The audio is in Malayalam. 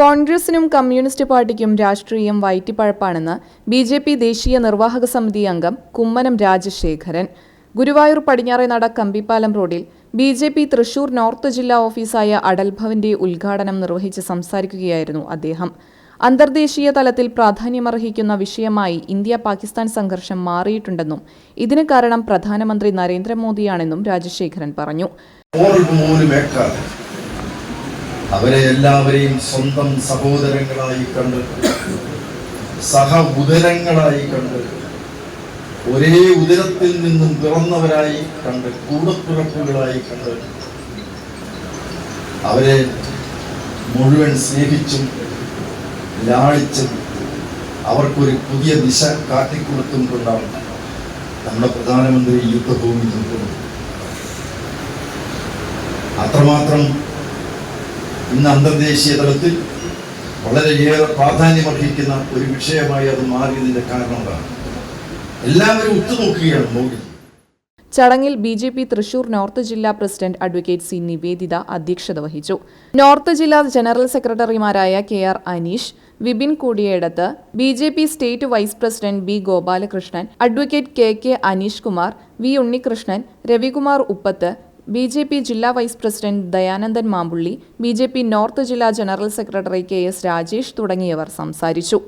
കോൺഗ്രസിനും കമ്മ്യൂണിസ്റ്റ് പാർട്ടിക്കും രാഷ്ട്രീയം വയറ്റിപ്പഴപ്പാണെന്ന് ബി ജെ പി ദേശീയ നിർവാഹക സമിതി അംഗം കുമ്മനം രാജശേഖരൻ. ഗുരുവായൂർ പടിഞ്ഞാറെ നട കമ്പിപ്പാലം റോഡിൽ B J P Thrissur north ജില്ലാ ഓഫീസായ അടൽ ഭവന്റെ ഉദ്ഘാടനം നിർവഹിച്ച് സംസാരിക്കുകയായിരുന്നു അദ്ദേഹം. അന്തർദേശീയ തലത്തിൽ പ്രാധാന്യമർഹിക്കുന്ന വിഷയമായി ഇന്ത്യ പാകിസ്ഥാൻ സംഘർഷം മാറിയിട്ടുണ്ടെന്നും ഇതിന് കാരണം പ്രധാനമന്ത്രി നരേന്ദ്രമോദിയാണെന്നും രാജശേഖരൻ പറഞ്ഞു. അവരെ എല്ലാവരെയും സ്വന്തം സഹോദരങ്ങളായി കണ്ട് സഹ ഉദരങ്ങളായി കണ്ട് ഒരേ ഉദരത്തിൽ നിന്നും പിറന്നവരായി കണ്ട് കൂടപ്പിറപ്പുകളായി കണ്ട് അവരെ മുഴുവൻ സ്നേഹിച്ചും ലാളിച്ചും അവർക്കൊരു പുതിയ ദിശ കാട്ടിക്കൊടുത്തും കൊണ്ടാണ് നമ്മുടെ പ്രധാനമന്ത്രി യുദ്ധഭൂമി നിൽക്കുന്നത് അത്രമാത്രം ഇന്ന് അന്തർദേശീയ തലത്തിൽ വളരെയേറെ പ്രാധാന്യമർഹിക്കുന്ന ഒരു വിഷയമായി അത് മാറിയതിന്റെ കാരണമാണ് എല്ലാവരും ഉറ്റുനോക്കുകയാണ് മോദി. ചടങ്ങിൽ B J P Thrissur north ജില്ലാ പ്രസിഡന്റ് അഡ്വക്കേറ്റ് സി നിവേദിത അധ്യക്ഷത വഹിച്ചു. നോർത്ത് ജില്ലാ ജനറൽ സെക്രട്ടറിമാരായ K R Aneesh Vipin Koodiyedath B J P state vice president B Gopalakrishnan advocate K K Aneesh Kumar V Unnikrishnan Ravikumar Uppath B J P ജില്ലാ vice president Dayanandan Mampully B J P north ജില്ലാ general secretary K S Rajesh തുടങ്ങിയവർ സംസാരിച്ചു.